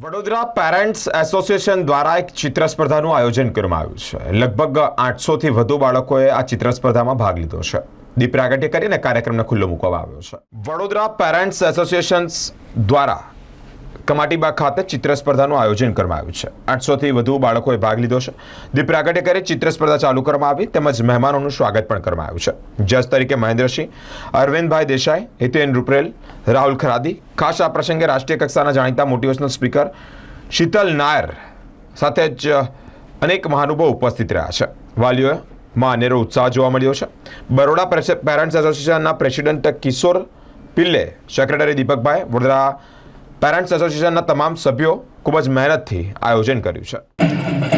Vadodara parents association દ્વારા એક ચિત્ર સ્પર્ધાનું આયોજન કરવામાં આવ્યું છે. લગભગ આઠસોથી વધુ બાળકોએ આ ચિત્ર સ્પર્ધામાં ભાગ લીધો છે. દીપ પ્રાગટ્ય કરીને કાર્યક્રમને ખુલ્લો મૂકવામાં આવ્યો છે. વડોદરા પેરેન્ટ્સ એસોસિએશન દ્વારા કમાટીબાગ ખાતે ચિત્ર સ્પર્ધાનું આયોજન કરવામાં આવ્યું છે. આઠસોથી વધુ બાળકોએ ભાગ લીધો છે. દીપ પ્રાગટ્ય કરી ચિત્ર સ્પર્ધા ચાલુ કરવામાં આવી તેમજ મહેમાનોનું સ્વાગત પણ કરવામાં આવ્યું છે. જજ તરીકે મહેન્દ્રસિંહ, અરવિંદભાઈ દેસાઈ, હિતેન રૂપરેલ, રાહુલ ખરાદી. ખાસ આ પ્રસંગે રાષ્ટ્રીય કક્ષાના જાણીતા મોટિવેશનલ સ્પીકર શીતલ નાયર સાથે જ અનેક મહાનુભાવ ઉપસ્થિત રહ્યા છે. વાલીઓએ માં અનેરો ઉત્સાહ જોવા મળ્યો છે. બરોડા પેરેન્ટ્સ એસોસિએશનના પ્રેસિડેન્ટ કિશોર પિલ્લે, સેક્રેટરી દીપકભાઈ, વડોદરા પેરેન્ટ્સ એસોસિએશનના તમામ સભ્યો ખૂબ જ મહેનતથી આયોજન કર્યું છે.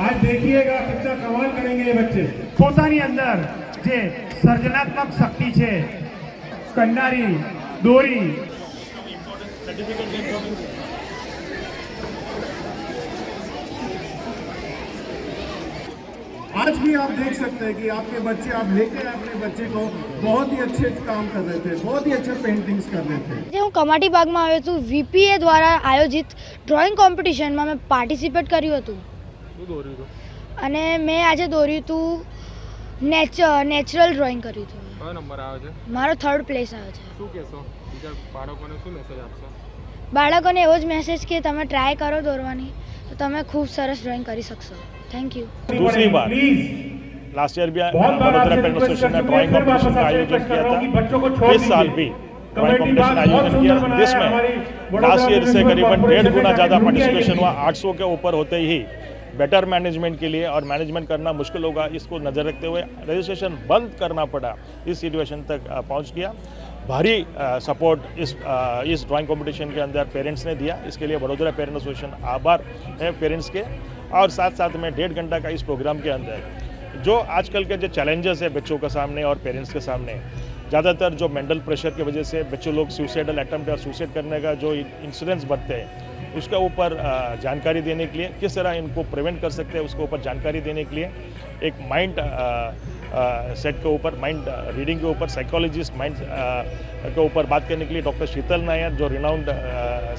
आज देखिएगा कितना कमाल करेंगे ये बच्चे પોતાની અંદર જે સર્જનાત્મક શક્તિ છે કંડારી દોરી आज भी आप देख सकते हैं कि आपके बच्चे आप लेके आए अपने बच्चे को बहुत ही अच्छे काम कर रहे थे बहुत ही अच्छे पेंटिंग्स कर रहे थे આજે હું કમાટી બાગમાં આવ્યો છું વીપીએ દ્વારા આયોજિત ડ્રોઈંગ કોમ્પિટિશનમાં મેં પાર્ટિસિપેટ કર્યું હતું શું દોર્યું હતું અને મેં આજે દોર્યું હતું નેચ નેચરલ ડ્રોઈંગ કર્યું હતું કયો નંબર આવે છે મારો થર્ડ પ્લેસ આવ્યો છે શું કહેશો બીજા બાળકોને શું મેસેજ આપશો બાળકોને એવો જ મેસેજ કે તમે ટ્રાય કરો દોરવાની તો તમે ખૂબ સરસ ડ્રોઈંગ કરી શકશો થેન્ક યુ दूसरी बार प्लीज लास्ट ईयर भी बहुत बार वडोदरा आपसे पेंट रिक्वेस्ट एसोसिएशन ने कर ड्राइंग चुके हैं, फिर कंपटीशन का वापस आयोजन रिक्वेस्ट कर रहा हूं कि किया बच्चों को था छोड़ इस साल दीजिए। भी ड्राइंग कमेटी कंपटीशन बाग बहुत आयोजन सुंदर किया बनाया है, हमारी जिसमें वडोदरा लास्ट ईयर से म्युनिसिपल करीबन डेढ़ कॉर्पोरेशन गुना ने ज़्यादा कमेटी आई पार्टिसिपेशन थी। हुआ 800 के ऊपर होते ही बेटर मैनेजमेंट के लिए और मैनेजमेंट करना मुश्किल होगा इसको नज़र रखते हुए रजिस्ट्रेशन बंद करना पड़ा। इस सिचुएशन तक पहुँच गया। भारी सपोर्ट इस अ, इस ड्राइंग कंपटीशन के अंदर पेरेंट्स ने दिया। इसके लिए वडोदरा पेरेंट एसोसिएशन आभार है पेरेंट्स के। और साथ साथ में डेढ़ घंटा का इस प्रोग्राम के अंदर जो आजकल के जो चैलेंजेस है बच्चों के सामने और पेरेंट्स के सामने ज़्यादातर जो मेंटल प्रेशर की वजह से बच्चों लोग सुसाइडल अटैम्प्ट या सुसाइड करने का जो इंसिडेंट्स बढ़ते हैं उसके ऊपर जानकारी देने के लिए, किस तरह इनको प्रिवेंट कर सकते हैं, उसके ऊपर जानकारी देने के लिए, एक माइंड सेट के ऊपर माइंड रीडिंग के ऊपर साइकोलॉजिस्ट माइंड के ऊपर बात करने के लिए डॉक्टर शीतल नायर, जो रिनाउंड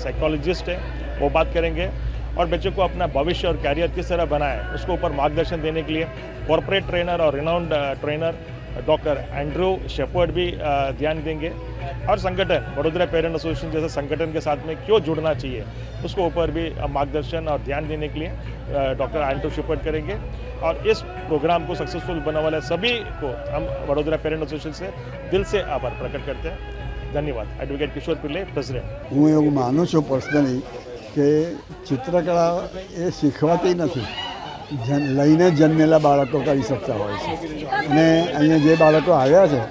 साइकोलॉजिस्ट है, वो बात करेंगे। और बच्चों को अपना भविष्य और कैरियर किस तरह बनाए, उसके ऊपर मार्गदर्शन देने के लिए कॉरपोरेट ट्रेनर और renowned trainer doctor Andrew Shepherd भी ध्यान देंगे। और संगठन वडोदरा पेरेंट एसोसिएशन जैसे संगठन के साथ में क्यों जुड़ना चाहिए उसके ऊपर भी अ, मार्गदर्शन और ध्यान देने के लिए अ, डॉक्टर एंड्रू शेपर्ड करेंगे और इस प्रोग्राम को सक्सेसफुल बनाने वाले सभी को हम वडोदरा पेरेंट एसोसिएशन से दिल से आभार प्रकट करते हैं धन्यवाद एडवोकेट किशोर पिल्ले प्रेसिडेंट હું એવું માનું છું પર્સનલી કે ચિત્રકળા એ શીખવાતી નથી જન લઈને જન્મેલા બાળકો કરી શકતા હોય છે અને અહીંયા જે બાળકો આવ્યા છે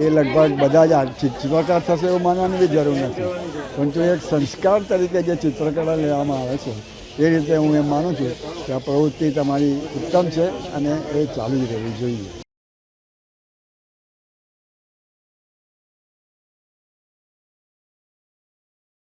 એ લગભગ બધા જ ચિત્રકાર થશે એવું માનવાની બી જરૂર નથી. પરંતુ એક સંસ્કાર તરીકે જે ચિત્રકળા લેવામાં આવે છે, એ રીતે હું એમ માનું છું કે આ પ્રવૃત્તિ તમારી ઉત્તમ છે અને એ ચાલુ જ રહેવી જોઈએ.